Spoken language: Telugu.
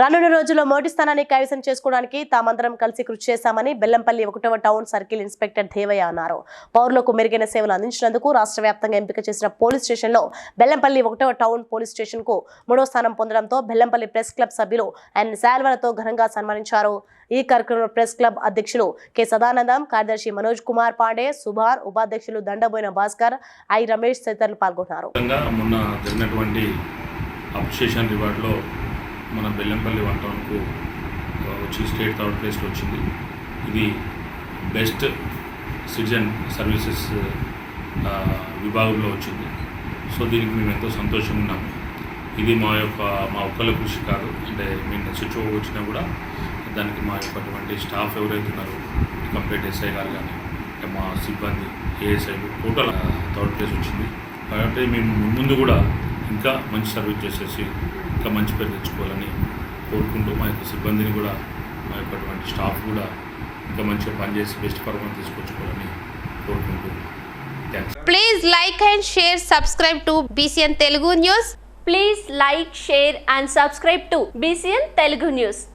రానున్న రోజుల్లో మొదటి స్థానాన్ని కైవసం చేసుకోవడానికి తామందరం కలిసి కృషి చేశామని బెల్లంపల్లి ఒకటవ టౌన్ సర్కిల్ ఇన్స్పెక్టర్ దేవయ్య అన్నారు. పౌరులకు మెరుగైన సేవలు అందించినందుకు రాష్ట్ర వ్యాప్తంగా ఎంపిక చేసిన పోలీస్ స్టేషన్లో బెల్లంపల్లి ఒకటవ టౌన్ పోలీస్ స్టేషన్కు మూడో స్థానం పొందడంతో బెల్లంపల్లి ప్రెస్ క్లబ్ సభ్యులు ఆయన శాల్వలతో ఘనంగా సన్మానించారు. ఈ కార్యక్రమంలో ప్రెస్ క్లబ్ అధ్యక్షులు కె సదానందం కార్యదర్శి మనోజ్ కుమార్ పాండే సుభార్ ఉపాధ్యక్షులు దండబోయిన భాస్కర్ ఐ రమేష్ తదితరులు పాల్గొన్నారు. మొన్న జరిగినటువంటి అప్రిషియేషన్ మన బెల్లంపల్లి వన్ టౌన్కు వచ్చి స్టేట్ థర్డ్ ప్లేస్లో వచ్చింది. ఇది బెస్ట్ సిటిజన్ సర్వీసెస్ విభాగంలో వచ్చింది. సో దీనికి మేము ఎంతో సంతోషంగా ఉన్నాము. ఇది మా యొక్క మా ఒక్కళ్ళ కృషి కాదు. అంటే మేము సిచ్యువో వచ్చినా కూడా దానికి మా యొక్క అటువంటి స్టాఫ్ ఎవరైతే ఉన్నారో కంప్లీట్ ఎస్ఐ గారు కానీ మా సిబ్బంది ఏఎస్ఐలు టోటల్ థర్డ్ ప్లేస్ వచ్చింది. కాబట్టి మేము ముందు కూడా ఇంకా మంచి సర్వీస్ చేసేసి ఇంకా మంచి పేరు తెచ్చుకోవాలని కోరుకుంటూ మా యొక్క సిబ్బందిని కూడా మా యొక్క అటువంటి స్టాఫ్ కూడా ఇంకా మంచిగా పనిచేసి బెస్ట్ పర్ఫార్మెన్స్ తీసుకొచ్చుకోవాలని కోరుకుంటూ thanks Please like and share, subscribe to BCN Telugu News. Please like, share and subscribe to BCN Telugu News.